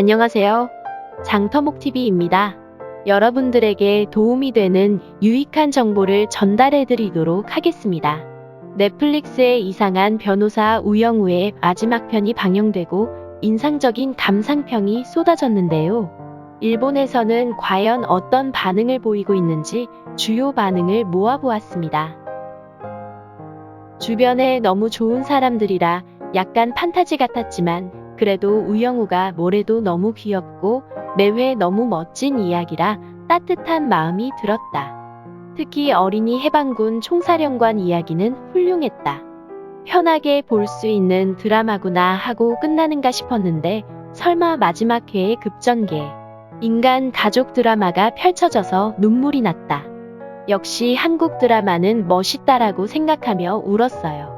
안녕하세요. 장터목TV입니다. 여러분들에게 도움이 되는 유익한 정보를 전달해 드리도록 하겠습니다. 넷플릭스의 이상한 변호사 우영우의 마지막 편이 방영되고 인상적인 감상평이 쏟아졌는데요. 일본에서는 과연 어떤 반응을 보이고 있는지 주요 반응을 모아보았습니다. 주변에 너무 좋은 사람들이라 약간 판타지 같았지만 그래도 우영우가 뭐래도 너무 귀엽고 매회 너무 멋진 이야기라 따뜻한 마음이 들었다. 특히 어린이 해방군 총사령관 이야기는 훌륭했다. 편하게 볼 수 있는 드라마구나 하고 끝나는가 싶었는데 설마 마지막 회의 급전개. 인간 가족 드라마가 펼쳐져서 눈물이 났다. 역시 한국 드라마는 멋있다라고 생각하며 울었어요.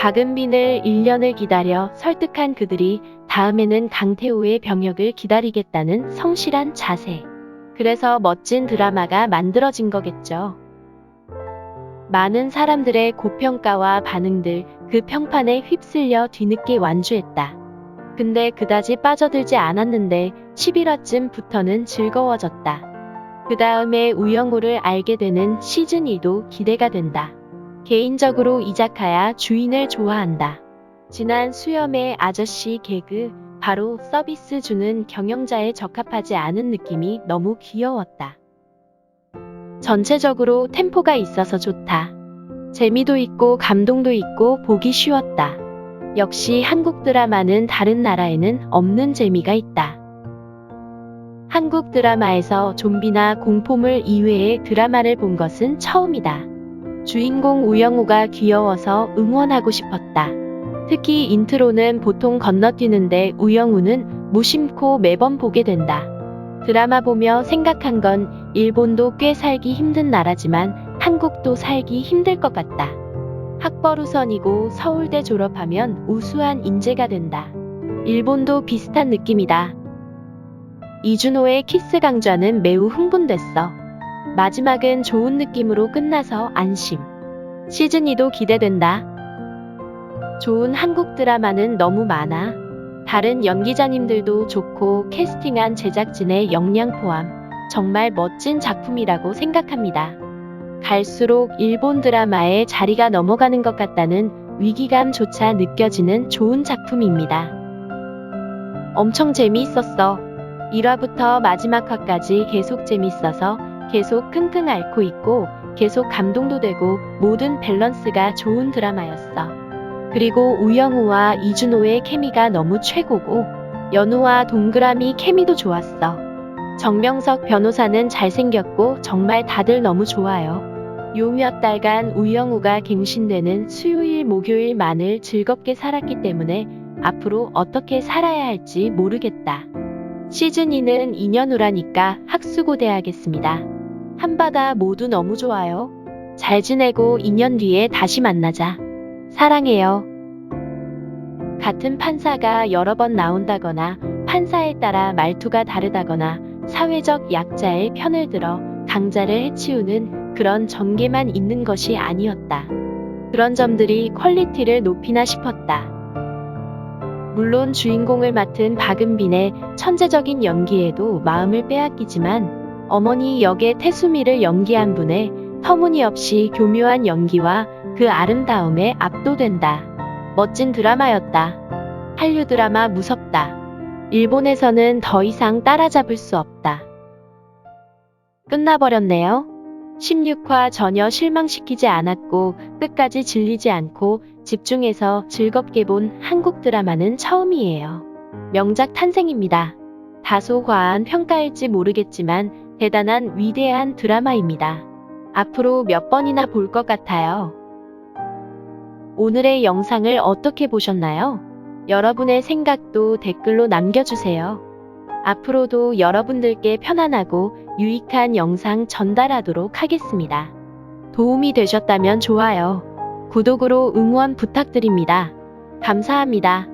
박은빈을 1년을 기다려 설득한 그들이 다음에는 강태호의 병역을 기다리겠다는 성실한 자세. 그래서 멋진 드라마가 만들어진 거겠죠. 많은 사람들의 고평가와 반응들, 그 평판에 휩쓸려 뒤늦게 완주했다. 근데 그다지 빠져들지 않았는데 11화쯤부터는 즐거워졌다. 그 다음에 우영우를 알게 되는 시즌2도 기대가 된다. 개인적으로 이자카야 주인을 좋아한다. 지난 수염의 아저씨 개그, 바로 서비스 주는 경영자에 적합하지 않은 느낌이 너무 귀여웠다. 전체적으로 템포가 있어서 좋다. 재미도 있고 감동도 있고 보기 쉬웠다. 역시 한국 드라마는 다른 나라에는 없는 재미가 있다. 한국 드라마에서 좀비나 공포물 이외의 드라마를 본 것은 처음이다. 주인공 우영우가 귀여워서 응원하고 싶었다. 특히 인트로는 보통 건너뛰는데 우영우는 무심코 매번 보게 된다. 드라마 보며 생각한 건 일본도 꽤 살기 힘든 나라지만 한국도 살기 힘들 것 같다. 학벌 우선이고 서울대 졸업하면 우수한 인재가 된다. 일본도 비슷한 느낌이다. 이준호의 키스 강좌는 매우 흥분됐어. 마지막은 좋은 느낌으로 끝나서 안심. 시즌 2도 기대된다. 좋은 한국 드라마는 너무 많아. 다른 연기자님들도 좋고 캐스팅한 제작진의 역량 포함 정말 멋진 작품이라고 생각합니다. 갈수록 일본 드라마의 자리가 넘어가는 것 같다는 위기감조차 느껴지는 좋은 작품입니다. 엄청 재미있었어. 1화부터 마지막 화까지 계속 재밌어서 계속 끙끙 앓고 있고 계속 감동도 되고 모든 밸런스가 좋은 드라마였어. 그리고 우영우와 이준호의 케미가 너무 최고고 연우와 동그라미 케미도 좋았어. 정명석 변호사는 잘생겼고 정말 다들 너무 좋아요. 요 몇 달간 우영우가 갱신되는 수요일 목요일만을 즐겁게 살았기 때문에 앞으로 어떻게 살아야 할지 모르겠다. 시즌2는 2년 후라니까 학수고대하겠습니다. 한바다 모두 너무 좋아요. 잘 지내고 2년 뒤에 다시 만나자. 사랑해요. 같은 판사가 여러 번 나온다거나 판사에 따라 말투가 다르다거나 사회적 약자의 편을 들어 강자를 해치우는 그런 전개만 있는 것이 아니었다. 그런 점들이 퀄리티를 높이나 싶었다. 물론 주인공을 맡은 박은빈의 천재적인 연기에도 마음을 빼앗기지만 어머니 역의 태수미를 연기한 분의 터무니없이 교묘한 연기와 그 아름다움에 압도된다. 멋진 드라마였다. 한류 드라마 무섭다. 일본에서는 더 이상 따라잡을 수 없다. 끝나버렸네요. 16화 전혀 실망시키지 않았고 끝까지 질리지 않고 집중해서 즐겁게 본 한국 드라마는 처음이에요. 명작 탄생입니다. 다소 과한 평가일지 모르겠지만 대단한 위대한 드라마입니다. 앞으로 몇 번이나 볼 것 같아요. 오늘의 영상을 어떻게 보셨나요? 여러분의 생각도 댓글로 남겨주세요. 앞으로도 여러분들께 편안하고 유익한 영상 전달하도록 하겠습니다. 도움이 되셨다면 좋아요, 구독으로 응원 부탁드립니다. 감사합니다.